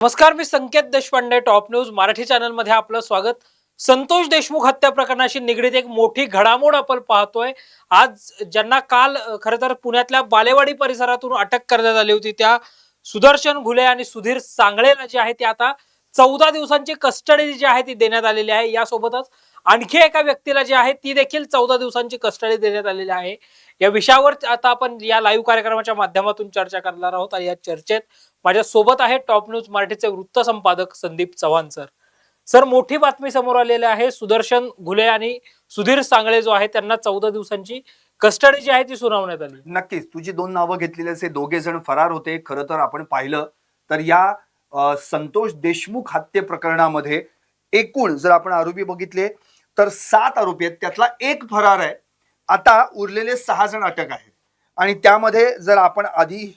नमस्कार मी Sanket Deshpande top news Marathi चॅनलमध्ये आपलं स्वागत. संतोष देशमुख हत्या प्रकरणाशी निगडीत एक मोठी घडामोड आपण पाहतोय. आज ज्यांना काल खर खरं तर पुण्यातल्या बालेवाडी परिसरातून अटक करण्यात आली होती त्या सुदर्शन घुले आणि सुधीर सांगळेला जे आहे ते आता चौदा दिवसांची कस्टडी जी आहे ती देण्यात आलेली आहे. यासोबतच आणखी एका व्यक्तीला जी आहे ती देखील चौदा दिवसांची कस्टडी देण्यात आलेली आहे. या विषयावर आता आपण या लाईव्ह कार्यक्रमाच्या माध्यमातून चर्चा करणार आहोत आणि या चर्चेत माझ्या सोबत आहे टॉप न्यूज मराठीचे वृत्त संपादक संदीप चव्हाण सर सर मोठी बातमी समोर आलेली आहे सुदर्शन घुले आणि सुधीर सांगळे जो आहे त्यांना चौदा दिवसांची कस्टडी जी आहे ती सुनावण्यात आली. नक्कीच. तुझी दोन नावं घेतलेली असे दोघे जण फरार होते. खरं तर आपण पाहिलं तर या संतोष देशमुख हत्ये प्रकरणामध्ये एकूण जर आपण आरोपी बघितले तर सात आरोपी आहेत. त्यातला एक फरार आहे. आता उरलेले सहा जण अटक आहेत. आणि त्यामध्ये जर आपण आधी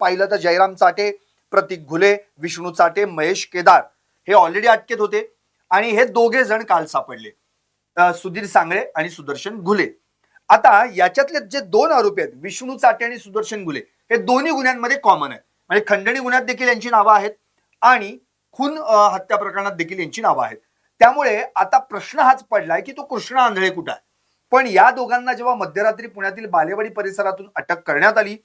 पाहिलं तर जयराम चाटे प्रतीक घुले विष्णू चाटे महेश केदार हे ऑलरेडी अटकेत होते. आणि हे दोघे जण काल सापडले. सुधीर सांगळे आणि सुदर्शन घुले. आता याच्यातले जे दोन आरोपी आहेत विष्णू चाटे आणि सुदर्शन गुले हे दोन्ही गुन्ह्यांमध्ये कॉमन आहे म्हणजे खंडणी गुन्ह्यात देखील यांची नावं आहेत आणि खून हत्या प्रकरणात देखील यांची नावं आहेत. त्यामुळे आता प्रश्न हाच पडलाय की तो कृष्ण आंधळे कुठं आहे? पण या दोघांना जेव्हा मध्यरात्री पुण्यातील बालेवाडी परिसरातून अटक करण्यात आली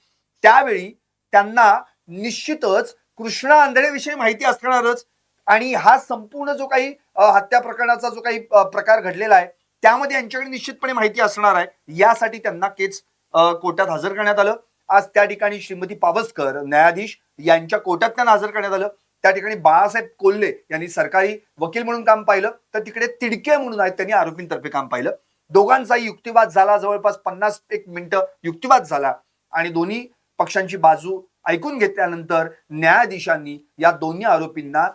त्यावेळी त्यांना निश्चितच कृष्ण आंधळेविषयी माहिती असणारच. आणि हा संपूर्ण जो काही हत्या प्रकरणाचा जो काही प्रकार घडलेला आहे त्यामध्ये यांच्याकडे निश्चितपणे माहिती असणार आहे. यासाठी त्यांना केस कोर्टात हजर करण्यात आलं. आज त्या ठिकाणी श्रीमती पावसकर न्यायाधीश यांच्या कोर्टात त्यांना हजर करण्यात आलं. त्या ठिकाणी बाळासाहेब कोल्हे यांनी सरकारी वकील म्हणून काम पाहिलं तर तिकडे तिडके म्हणून आहेत त्यांनी आरोपींतर्फे काम पाहिलं. दोघांचाही युक्तिवाद झाला जवळपास पन्नास एक मिनिटं युक्तिवाद झाला आणि दोन्ही पक्षांची बाजू ऐकून घेतल्यानंतर न्यायाधीशांनी या दोन्ही आरोपींना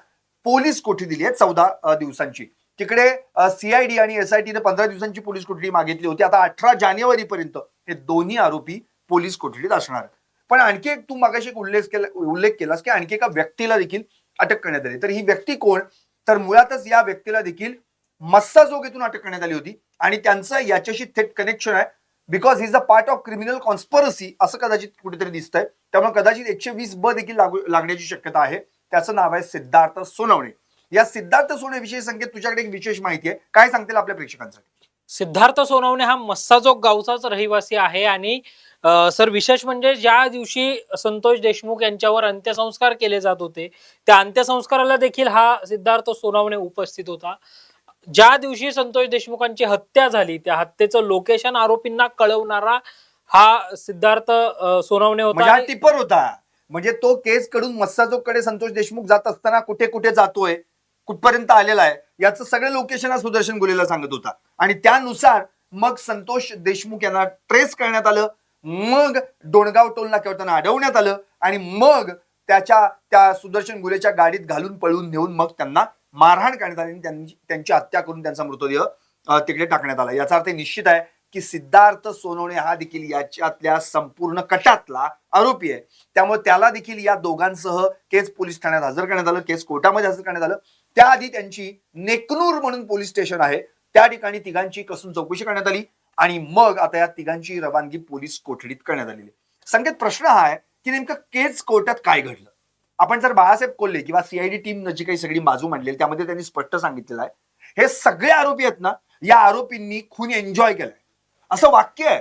पोलीस कोठडी दिली आहे चौदा दिवसांची. तिकडे सीआयडी आणि एसआयटीने पंधरा दिवसांची पोलीस कोठडी मागितली होती. आता अठरा जानेवारी पर्यंत हे दोन्ही आरोपी पोलीस कोठडीत असणार पण आणखी एक तू मागाशी उल्लेख केला उल्लेख केलास की आणखी एका व्यक्तीला देखील अटक करण्यात आली. तर ही व्यक्ती कोण? तर मुळातच या व्यक्तीला देखील मस्साजोग येथून अटक करण्यात आली होती. आणि त्यांचं याच्याशी थेट कनेक्शन आहे. Because is a part of criminal conspiracy असं कदाचित कुठेतरी दिसतंय. त्यामुळे कदाचित एकशे वीस ब देखील लागू लागण्याची शक्यता आहे. त्याचं नाव आहे सिद्धार्थ सोनवणे. या सिद्धार्थ सोनवणे संकेत तुझ्याकडे एक विशेष माहिती आहे. काय सांगतील आपल्या प्रेक्षकांसाठी? सिद्धार्थ सोनवणे हा मस्साजोग गावचाच रहिवासी आहे आणि सर विशेष म्हणजे ज्या दिवशी संतोष देशमुख यांच्यावर अंत्यसंस्कार केले जात होते त्या अंत्यसंस्काराला देखील हा सिद्धार्थ सोनवणे उपस्थित होता. ज्या दिवशी संतोष देशमुखांची हत्या झाली त्या हत्येचं लोकेशन आरोपींना कळवणारा हा सिद्धार्थ सोनवणे म्हणजे होता आणि- टिपर होता. म्हणजे तो केस कडून मस्साजोगकडे संतोष देशमुख जात असताना कुठे कुठे जातोय कुठपर्यंत आलेला आहे याचं सगळं लोकेशन हा सुदर्शन गुलेला सांगत होता. आणि त्यानुसार मग संतोष देशमुख यांना ट्रेस करण्यात आलं. मग डोणगाव टोल नाक्यावर अडवण्यात आलं आणि मग त्याच्या त्या सुदर्शन गुलेच्या गाडीत घालून पळून नेऊन मग त्यांना मारहाण करण्यात आली आणि त्यांची त्यांची हत्या करून त्यांचा मृतदेह तिकडे टाकण्यात आला. याचा अर्थ निश्चित आहे की सिद्धार्थ सोनवणे हा देखील याच्यातल्या संपूर्ण कटातला आरोपी आहे. त्यामुळे त्याला देखील या दोघांसह केस पोलीस ठाण्यात हजर करण्यात आलं केस कोर्टामध्ये हजर करण्यात आलं. त्याआधी त्यांची नेकनूर म्हणून पोलीस स्टेशन आहे. त्या ठिकाणी तिघांची कसून चौकशी करण्यात आली. आणि मग आता या तिघांची रवानगी पोलीस कोठडीत करण्यात आलेली आहे. संकेत प्रश्न हा आहे की नेमकं केस कोर्टात काय घडलं? आपण जर बाळासाहेब कोल्हे किंवा सीआयडी टीम जी काही सगळी बाजू मांडलेली त्यामध्ये त्यांनी स्पष्ट सांगितलेलं आहे. हे सगळे आरोपी आहेत ना या आरोपींनी खून एन्जॉय केलाय. असं वाक्य आहे.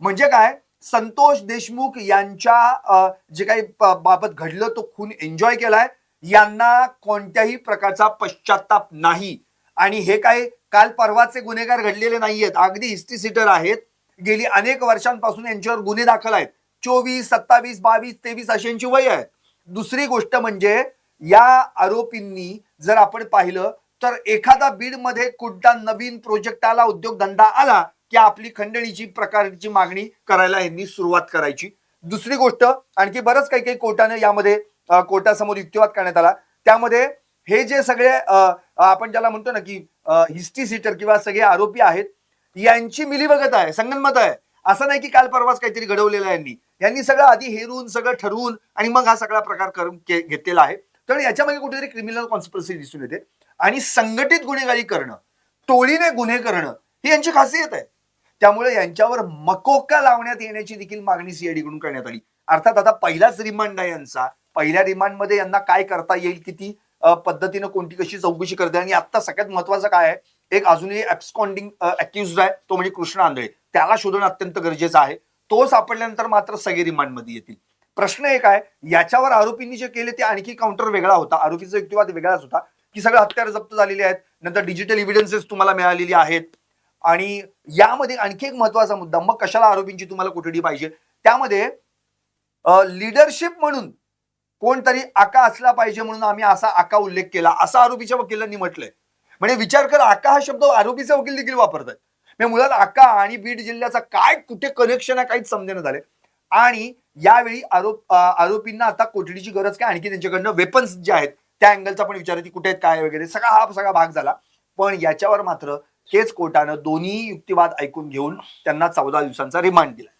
म्हणजे काय? संतोष देशमुख यांच्या जे काही बाबत घडलं तो खून एन्जॉय केलाय. यांना कोणत्याही प्रकारचा पश्चाताप नाही. आणि हे काय काल परवाचे गुन्हेगार घडलेले नाहीयेत. अगदी हिस्ट्री सिटर आहेत. गेली अनेक वर्षांपासून यांच्यावर गुन्हे दाखल आहेत. चोवीस सत्तावीस बावीस तेवीस अशी यांची वय आहे दुसरी गोष्ट म्हणजे या आरोपींनी जर आपण पाहिलं तर एखादा बीडमध्ये कुठला नवीन प्रोजेक्ट आला उद्योगधंदा आला की आपली खंडणीची प्रकारची मागणी करायला यांनी सुरुवात करायची. दुसरी गोष्ट आणखी बरंच काही काही कोर्टानं यामध्ये कोर्टासमोर युक्तिवाद करण्यात आला. त्यामध्ये हे जे सगळे आपण ज्याला म्हणतो ना की हिस्ट्री सीटर किंवा सगळे आरोपी आहेत यांची मिलीभगत आहे संगनमत आहे. असं नाही की काल परवाच काहीतरी घडवलेलं आहे यांनी. यांनी सगळं आधी हेरून सगळं ठरवून आणि मग हा सगळा प्रकार करून घेतलेला आहे. तर याच्यामध्ये कुठेतरी क्रिमिनल कॉन्स्पिरसी दिसून येते. आणि संघटित गुन्हेगारी करणं टोळीने गुन्हे करणं ही यांची खासियत आहे. त्यामुळे यांच्यावर मकोका लावण्यात येण्याची देखील मागणी सीआयडीकडून करण्यात आली. अर्थात आता पहिलाच रिमांड आहे यांचा. पहिल्या रिमांडमध्ये यांना काय करता येईल किती पद्धतीनं कोणती कशी चौकशी करते आणि आता सगळ्यात महत्वाचं काय आहे? एक अजूनही ऍब्स्कॉन्डिंग अक्युज आहे तो म्हणजे कृष्ण आंधळे. त्याला शोधणं अत्यंत गरजेचं आहे. तो सापडल्यानंतर मात्र सगळे रिमांडमध्ये येतील. प्रश्न एक आहे याच्यावर आरोपींनी जे केले ते आणखी काउंटर वेगळा होता. आरोपीचा युक्तिवाद वेगळाच होता. की सगळं हत्यार जप्त झालेली आहेत. नंतर डिजिटल इव्हिडन्सेस तुम्हाला मिळालेली आहेत. आणि यामध्ये आणखी एक महत्त्वाचा मुद्दा मग कशाला आरोपींची तुम्हाला कोठडी पाहिजे? त्यामध्ये लिडरशिप म्हणून कोणतरी आका असला पाहिजे म्हणून आम्ही असा आका उल्लेख केला. असा आरोपीच्या वकिलांनी म्हटलंय. म्हणजे विचार कर आका हा शब्द आरोपीचे वकील देखील वापरतात. म्हणजे मुळात आका आणि बीड जिल्ह्याचा काय कुठे कनेक्शन आहे काहीच समजेना झाले आणि यावेळी आरोप आरोपींना आता कोठडीची गरज काय? आणखी त्यांच्याकडनं वेपन्स जे आहेत त्या अँगलचा पण विचार आहे की कुठे आहेत काय वगैरे सगळा हा सगळा भाग झाला. पण याच्यावर मात्र केस कोर्टानं दोन्ही युक्तिवाद ऐकून घेऊन त्यांना चौदा दिवसांचा रिमांड दिला.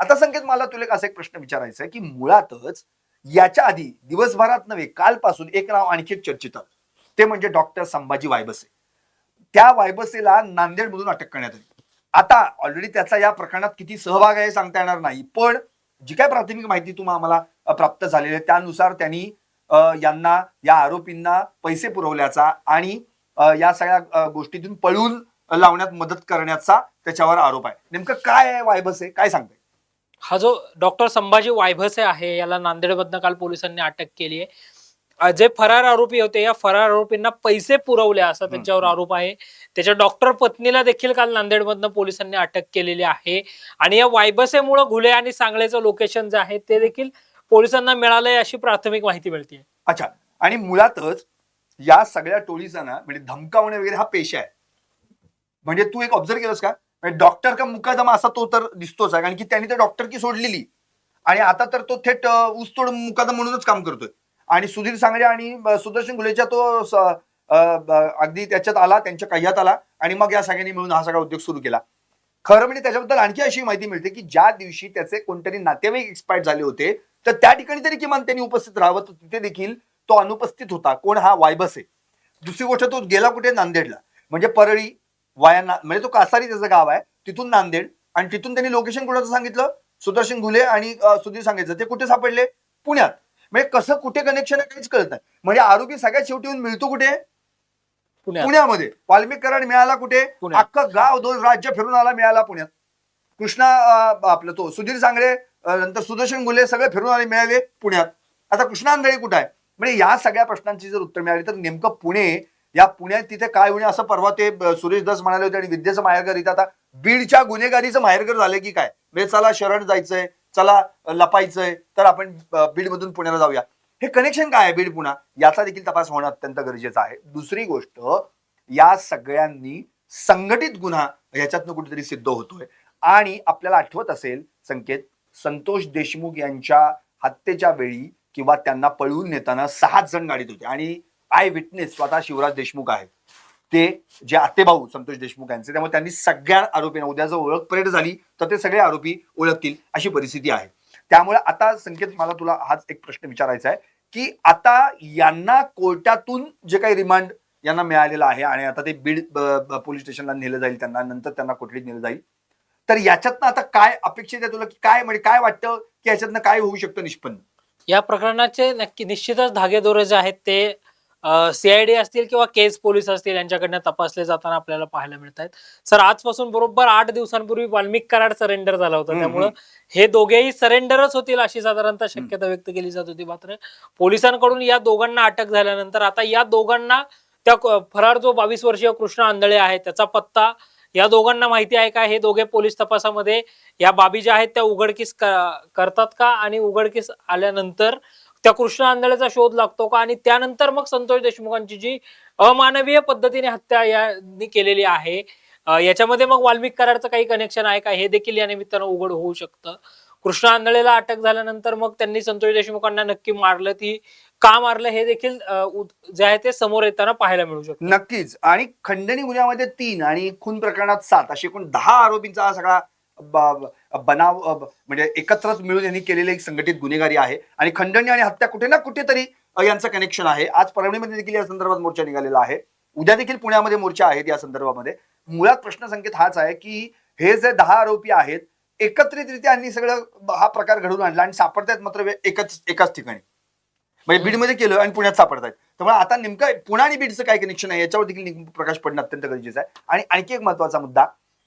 आता संकेत मला तुला एक असा एक प्रश्न विचारायचा आहे की मुळातच याच्या आधी दिवसभरात नव्हे कालपासून एक नाव आणखी एक चर्चित. आलं ते म्हणजे डॉक्टर संभाजी वायबसे. त्या वायबसेला नांदेडमधून अटक करण्यात आली. आता ऑलरेडी त्याचा या प्रकरणात किती सहभाग आहे सांगता येणार नाही पण जी काय प्राथमिक माहिती तुम्हाला आम्हाला प्राप्त झालेली आहे त्यानुसार त्यांनी यांना या आरोपींना पैसे पुरवल्याचा आणि या सगळ्या गोष्टीतून पळून लावण्यात मदत करण्याचा त्याच्यावर आरोप आहे. नेमकं काय आहे वायबसे? काय सांगते हा जो डॉक्टर संभाजी वायभसे आहे याला नांदेडमधनं काल पोलिसांनी अटक केली आहे. जे फरार आरोपी होते या फरार आरोपींना पैसे पुरवले असा त्यांच्यावर. आरोप आहे. त्याच्या डॉक्टर पत्नीला देखील काल नांदेडमधनं पोलिसांनी अटक केलेली आहे. आणि या वायबसेमुळे घुले आणि सांगळेचं लोकेशन जे आहे ते देखील पोलिसांना मिळालंय अशी प्राथमिक माहिती मिळते. अच्छा. आणि मुळातच या सगळ्या टोळीचा ना म्हणजे धमकावणे वगैरे हा पेशा आहे. म्हणजे तू एक ऑब्झर्व केलंस का? म्हणजे डॉक्टर का मुकादमा असा तो तर दिसतोच आहे. कारण की त्यांनी तर डॉक्टर की सोडलेली. आणि आता तर तो थेट ऊसतोड मुकादमा म्हणूनच काम करतोय. आणि सुधीर सांगडे आणि सुदर्शन गुलेच्या तो अगदी त्याच्यात आला त्यांच्या कह्यात आला. आणि मग या सगळ्यांनी मिळून हा सगळा उद्योग सुरू केला. खरं म्हणजे त्याच्याबद्दल आणखी अशी माहिती मिळते की ज्या दिवशी त्याचे कोणतरी नातेवाईक एक्सपायर झाले होते तर त्या ठिकाणी तरी किमान त्यांनी उपस्थित राहावं. तर तिथे देखील तो अनुपस्थित होता. कोण? हा वायबस आहे. दुसरी गोष्ट तो गेला कुठे? नांदेडला. म्हणजे परळी वाया म्हणजे तो कासारी त्याचं गाव आहे. तिथून नांदेड. आणि तिथून त्यांनी लोकेशन कुणाचं सांगितलं? सुदर्शन घुले आणि सुधीर सांगायचं. ते कुठे सापडले? पुण्यात. म्हणजे कसं कुठे कनेक्शन आहे काहीच कळत नाही. म्हणजे आरोपी सगळ्यात शेवटी येऊन मिळतो कुठे? पुण्यात. पुण्यामध्ये. वाल्मिक कराड मिळाला कुठे. अख्खं गाव दोन राज्य फिरून आला मिळाला पुण्यात. कृष्णा आपलं तो सुधीर सांगळे नंतर सुदर्शन गुले सगळे फिरून आले मिळाले पुण्यात. आता कृष्णा आंधळे कुठे आहे? म्हणजे या सगळ्या प्रश्नांची जर उत्तर मिळाली तर नेमकं पुणे या पुण्यात तिथे काय होणे असं परवा ते सुरेश दास म्हणाले होते आणि विद्येचं माहेरघर इथं आता बीडच्या गुन्हेगारीचं माहेरघर झालं की काय? म्हणजे चला शरण जायचंय चला लपायचंय तर आपण बीडमधून पुण्याला जाऊया. हे कनेक्शन काय आहे बीड पुणा? याचा देखील तपास होणं अत्यंत गरजेचं आहे. दुसरी गोष्ट या सगळ्यांनी संघटित गुन्हा ह्याच्यातनं कुठेतरी सिद्ध होतोय. आणि आपल्याला आठवत असेल संकेत संतोष देशमुख यांच्या हत्येच्या वेळी किंवा त्यांना पळवून नेताना सहा जण गाडीत होते. आणि आय विटनेस स्वतः शिवराज देशमुख आहेत. ते जे आतेभाऊ संतोष देशमुख यांचे त्यामुळे त्यांनी सगळ्या आरोपींना उद्या जर ओळख परेड झाली तर ते सगळे आरोपी ओळखतील अशी परिस्थिती आहे. त्यामुळे आता संकेत मला तुला हाच एक प्रश्न विचारायचा आहे की आता यांना कोर्टातून जे काही रिमांड यांना मिळालेलं आहे आणि आता ते बीड ब- ब- पोलीस स्टेशनला नेलं जाईल त्यांना नंतर त्यांना कोठडीत नेलं जाईल तर याच्यातनं आता काय अपेक्षित आहे तुला की काय म्हणजे काय वाटतं की याच्यातनं काय होऊ शकतं निष्पन्न? या प्रकरणाचे नक्की निश्चितच धागेदोरे जे आहेत ते सीआयडी असतील किंवा केस पोलीस असतील यांच्याकडनं तपासले जाताना आपल्याला पाहायला मिळत आहेत सर आजपासून बरोबर आठ दिवसांपूर्वी वाल्मिक कराड सरेंडर झाला होता. त्यामुळं हे दोघेही सरेंडरच होतील अशी साधारणतः शक्यता व्यक्त केली जात होती. मात्र पोलिसांकडून या दोघांना अटक झाल्यानंतर आता या दोघांना त्या फरार जो बावीस वर्षीय कृष्ण आंधळे आहे त्याचा पत्ता या दोघांना माहिती आहे का? हे दोघे पोलीस तपासामध्ये या बाबी ज्या आहेत त्या उघडकीस करतात का? आणि उघडकीस आल्यानंतर त्या कृष्ण आंधळेचा शोध लागतो का? आणि त्यानंतर मग संतोष देशमुखांची जी अमानवीय पद्धतीने हत्या यांनी केलेली आहे याच्यामध्ये मग वाल्मिक करारचं काही कनेक्शन आहे का? हे देखील या निमित्तानं उघड होऊ शकतं. कृष्ण आंधळेला अटक झाल्यानंतर मग त्यांनी संतोष देशमुखांना नक्की मारलं ती का मारलं हे देखील जे आहे ते समोर येताना पाहायला मिळू शकतं. नक्कीच. आणि खंडणी गुन्ह्यामध्ये तीन आणि खून प्रकरणात सात असे एकूण दहा आरोपींचा हा सगळा बनाव म्हणजे एकत्रच मिळून यांनी केलेली एक संघटित गुन्हेगारी आहे. आणि खंडणी आणि हत्या कुठे ना कुठेतरी यांचं कनेक्शन आहे. आज परभणीमध्ये देखील या संदर्भात मोर्चा निघालेला आहे. उद्या देखील पुण्यामध्ये मोर्चा आहेत या संदर्भामध्ये. मुळात प्रश्न संकेत हाच आहे की हे जे दहा आरोपी आहेत एकत्रितरित्या यांनी सगळं हा प्रकार घडवून आणला आणि सापडतायत मात्र एकच एकाच ठिकाणी. म्हणजे बीडमध्ये केलं आणि पुण्यात सापडतायत. त्यामुळे आता नेमकं पुणे आणि बीडचं काय कनेक्शन आहे याच्यावर देखील प्रकाश पडणं अत्यंत गरजेचं आहे. आणि आणखी एक महत्त्वाचा मुद्दा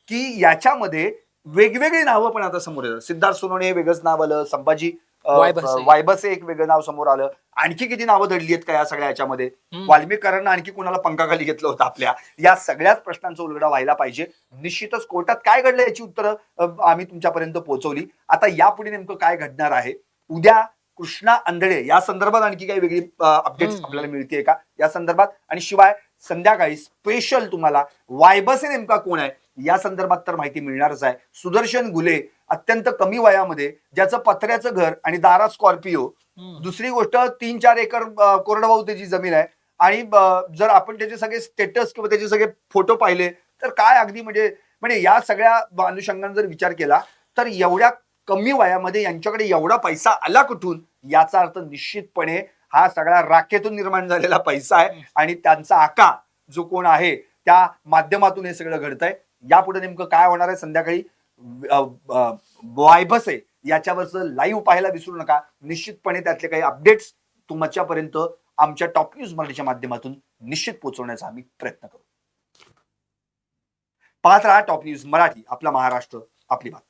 की याच्यामध्ये वेगवेगळी नावं पण आता समोर येतात. सिद्धार्थ सोनवणे हे वेगळंच नाव आलं संभाजी वायबसे. एक वेगळं नाव समोर आलं. आणखी किती नावं दडली आहेत का या सगळ्या याच्यामध्ये. वाल्मिकारांना आणखी कुणाला पंखाखाली घेतलं होतं आपल्या? या सगळ्याच प्रश्नांचा उलगडा व्हायला पाहिजे. निश्चितच कोर्टात काय घडलं याची उत्तरं आम्ही तुमच्यापर्यंत पोहोचवली. आता यापुढे नेमकं काय घडणार आहे? उद्या कृष्णा आंधळे या संदर्भात आणखी काही वेगळी अपडेट्स. आपल्याला मिळते का? या संदर्भात आणि शिवाय संध्याकाळी स्पेशल तुम्हाला वायबसे नेमका कोण आहे? या संदर्भात तर माहिती मिळणारच आहे. सुदर्शन गुले अत्यंत कमी वयामध्ये ज्याचं पत्र्याचं घर आणि दारा स्कॉर्पिओ. दुसरी गोष्ट तीन चार एकर कोरडवाहू त्याची जमीन आहे. आणि जर आपण त्याचे सगळे स्टेटस किंवा त्याचे सगळे फोटो पाहिले तर काय अगदी म्हणजे म्हणजे या सगळ्या अनुषंगाने जर विचार केला तर एवढ्या कमी वयामध्ये यांच्याकडे एवढा पैसा आला कुठून? याचा अर्थ निश्चितपणे हा सगळा राखेतून निर्माण झालेला पैसा आहे. आणि त्यांचा आका जो कोण आहे त्या माध्यमातून हे सगळं घडतंय. यापुढे नेमकं काय होणार आहे? संध्याकाळी वायबसे याच्यावरचं लाईव्ह पाहायला विसरू नका. निश्चितपणे त्यातले काही अपडेट्स तुमच्यापर्यंत आमच्या टॉप न्यूज मराठीच्या माध्यमातून निश्चित पोहोचवण्याचा आम्ही प्रयत्न करू. पाहत राहा टॉप न्यूज मराठी आपला महाराष्ट्र आपली बात